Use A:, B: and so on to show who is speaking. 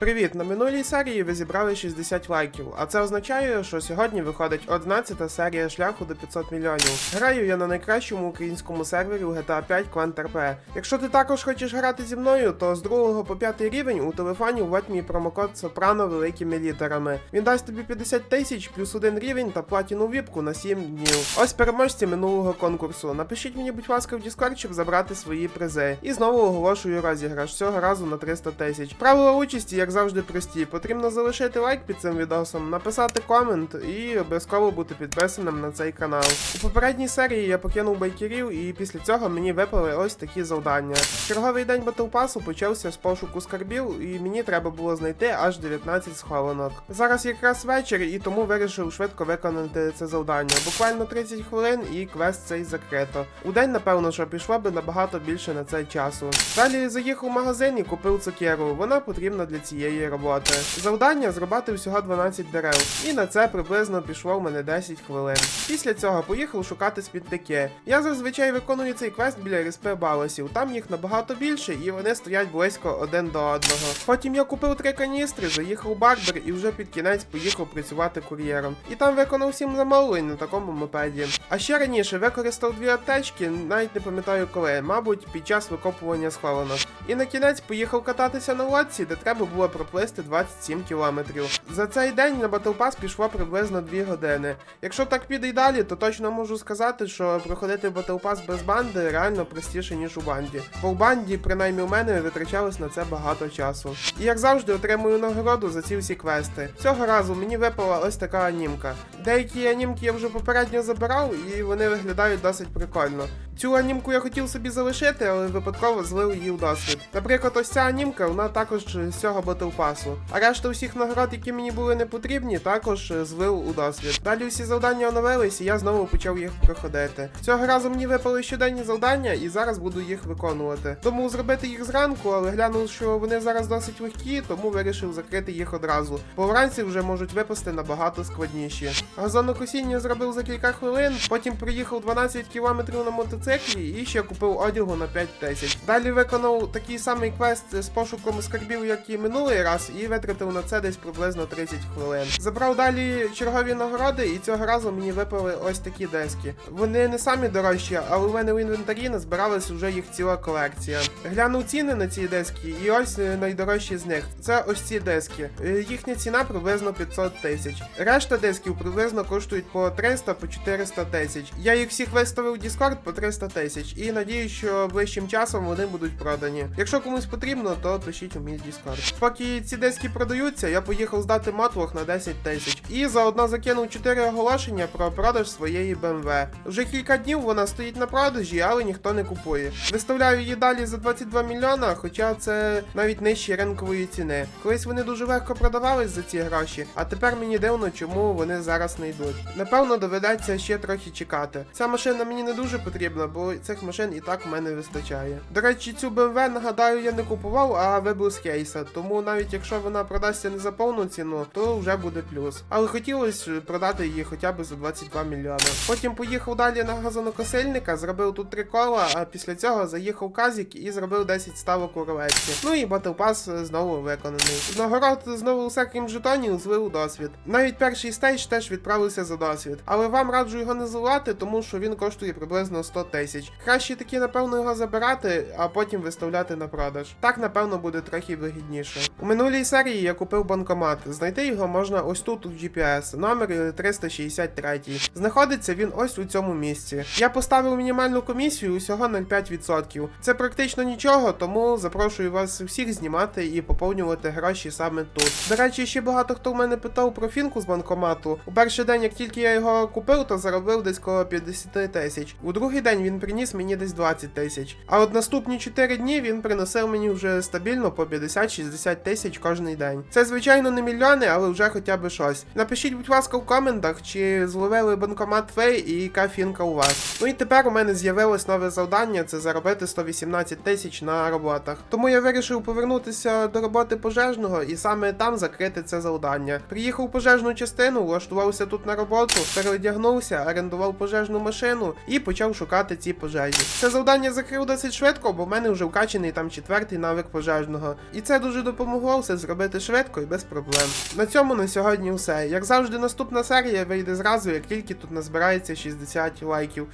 A: Привіт! На минулій серії ви зібрали 60 лайків, а це означає, що сьогодні виходить 11 серія шляху до 500 мільйонів. Граю я на найкращому українському сервері у GTA 5 Quant RP. Якщо ти також хочеш грати зі мною, то з 2 по 5 рівень у телефоні вводь мій промокод Сопрано великими літерами. Він дасть тобі 50 тисяч плюс один рівень та платіну віпку на 7 днів. Ось переможці минулого конкурсу. Напишіть мені, будь ласка, в Discord, щоб забрати свої призи. І знову оголошую розіграш цього разу на 300 тисяч. Правила участі, як завжди, прості. Потрібно залишити лайк під цим відосом, написати комент і обов'язково бути підписаним на цей канал. У попередній серії я покинув байкерів, і після цього мені випали ось такі завдання. Черговий день батлпасу почався з пошуку скарбів, і мені треба було знайти аж 19 схованок. Зараз якраз вечір, і тому вирішив швидко виконати це завдання. Буквально 30 хвилин і квест цей закрито. У день, напевно, що пішло би набагато більше на це часу. Далі заїхав в магазин і купив цукеру. Вона потрібна для цієї роботи. Завдання зрубати всього 12 дерев, і на це приблизно пішло в мене 10 хвилин. Після цього поїхав шукати смітники. Я зазвичай виконую цей квест біля респи баласів. Там їх набагато більше, і вони стоять близько один до одного. Потім я купив три каністри, заїхав у Барбер і вже під кінець поїхав працювати кур'єром. І там виконав сім замовлень на такому мопеді. А ще раніше використав дві аптечки, навіть не пам'ятаю коли, мабуть, під час викопування схованок. І на кінець поїхав кататися на лодці, де треба було проплисти 27 кілометрів. За цей день на Battle Pass пішло приблизно 2 години. Якщо так піде й далі, то точно можу сказати, що проходити Battle Pass без банди реально простіше, ніж у банді. Бо в банді, принаймні у мене, витрачалось на це багато часу. І як завжди, отримую нагороду за ці всі квести. Цього разу мені випала ось така анімка. Деякі анімки я вже попередньо забирав, і вони виглядають досить прикольно. Цю анімку я хотів собі залишити, але випадково злив її в досвід. Наприклад, ось ця анімка, вона також з цього Passу. А решта усіх нагород, які мені були не потрібні, також е, злив у досвід. Далі всі завдання оновились, і я знову почав їх проходити. Цього разу мені випали щоденні завдання, і зараз буду їх виконувати. Тому зробити їх зранку, але глянув, що вони зараз досить легкі, тому вирішив закрити їх одразу. Бо вранці вже можуть випасти набагато складніші. Газонокосіння зробив за кілька хвилин, потім проїхав 12 кілометрів на мотоциклі і ще купив одягу на 5 тисяч. Далі виконав такий самий квест з пошуком скарбів, як і минулий раз, і витратив на це десь приблизно 30 хвилин. Забрав далі чергові нагороди, і цього разу мені випали ось такі диски. Вони не самі дорожчі, але у мене в інвентарі назбиралась вже їх ціла колекція. Глянув ціни на ці диски, і ось е, найдорожчі з них. Це ось ці диски. Е, Їхня ціна приблизно 500 тисяч. Решта дисків приблизно коштують по 300 по 400 тисяч. Я їх всіх виставив в Discord по 300 тисяч, і надію, що ближчим часом вони будуть продані. Якщо комусь потрібно, то пишіть у мій Discord. Поки ці диски продаються, я поїхав здати мотлох на 10 тисяч. І заодно закинув 4 оголошення про продаж своєї BMW. Вже кілька днів вона стоїть на продажі, але ніхто не купує. Виставляю її далі за 22 мільйона, хоча це навіть нижче ринкової ціни. Колись вони дуже легко продавались за ці гроші, а тепер мені дивно, чому вони зараз не йдуть. Напевно, доведеться ще трохи чекати. Ця машина мені не дуже потрібна, бо цих машин і так в мене вистачає. До речі, цю BMW, нагадаю, я не купував, а вибив з кейса, тому навіть якщо вона продасться не за повну ціну, то вже буде плюс. Але хотілося продати її хоча б за 22 мільйони. Потім поїхав далі на газонокосильника, зробив тут три кола, а після цього заїхав казік і зробив 10 ставок у рулетці. Ну і Pass знову виконаний. Нагород знову усе крім жетонів злив досвід. Навіть перший стейдж теж відправився за досвід. Але вам раджу його не зливати, тому що він коштує приблизно 100 тисяч. Краще таки, напевно, його забирати, а потім виставляти на продаж. Так, напевно, буде трохи вигідніше. У минулій серії я купив банкомат. Знайти його можна ось тут у GPS, номер 363. Знаходиться він ось у цьому місці. Я поставив мінімальну комісію усього 0,5%. Це практично нічого, тому запрошую вас всіх знімати і поповнювати гроші саме тут. До речі, ще багато хто в мене питав про фінку з банкомату. У перший день, як тільки я його купив, то заробив десь коло 50 тисяч. У другий день він приніс мені десь 20 тисяч. А от наступні 4 дні він приносив мені вже стабільно по 50-60 тисяч кожний день. Це звичайно не мільйони, але вже хоча б щось. Напишіть, будь ласка, в коментах, чи зловили банкомат Фей і яка фінка у вас. Ну і тепер у мене з'явилось нове завдання: це заробити 118 тисяч на роботах. Тому я вирішив повернутися до роботи пожежного і саме там закрити це завдання. Приїхав у пожежну частину, влаштувався тут на роботу, переодягнувся, орендував пожежну машину і почав шукати ці пожежі. Це завдання закрив досить швидко, бо в мене вже вкачений там четвертий навик пожежного. І це дуже допомогло. Допомогло все зробити швидко і без проблем. На цьому на сьогодні все. Як завжди, наступна серія вийде зразу, як тільки тут назбирається 60 лайків.